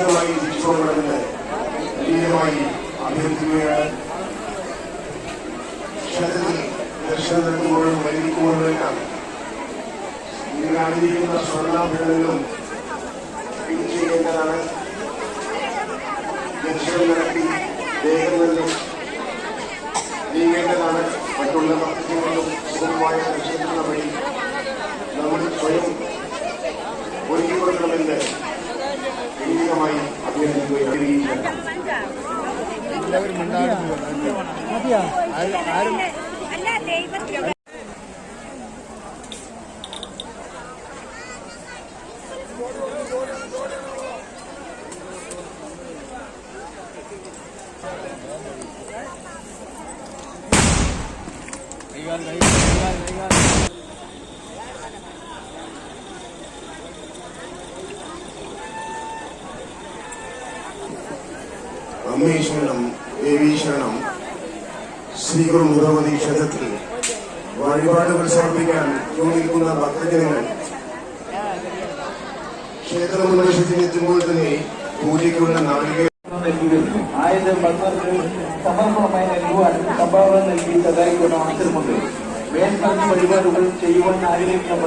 സുരക്ഷിതമായി തിരിച്ചുകൊള്ളണമെന്ന് അഭ്യർത്ഥിക്കുകയാണ്. ക്ഷേത്രത്തിൽ ദർശനം നൽകുമ്പോഴും വൈകിക്കുമ്പോഴുമെല്ലാം ഇതിൽ ആഗ്രഹിക്കുന്ന സ്വർണാഭരണങ്ങളും ചെയ്യേണ്ടതാണ്. ദർശനം നടത്തി ദേഹം നൽകും നീങ്ങേണ്ടതാണ്. മറ്റുള്ള സുഖമായ ആരും Hang on, hang on, hang on. ദൈവത്തിന് അമ്മീശ്വരണം ദേവീശ്വരണം ശ്രീഗുരു ഭഗവതി ക്ഷേത്രത്തിൽ വഴിപാടുകൾ സമർപ്പിക്കാൻ നിൽക്കുന്ന ഭക്തജനങ്ങൾ ക്ഷേത്ര പ്രവേശനത്തിനെത്തുമ്പോൾ തന്നെ പൂജയ്ക്കുള്ള നാളികേര ആയിരം ഭക്തർക്ക് സമർപ്പണമായി നൽകുവാൻ സംഭാവന നൽകി സഹായിക്കുന്ന അവസരമുണ്ട് മേൽപ്പറഞ്ഞ ചെയ്യുവാൻ ആഗ്രഹിക്കുന്ന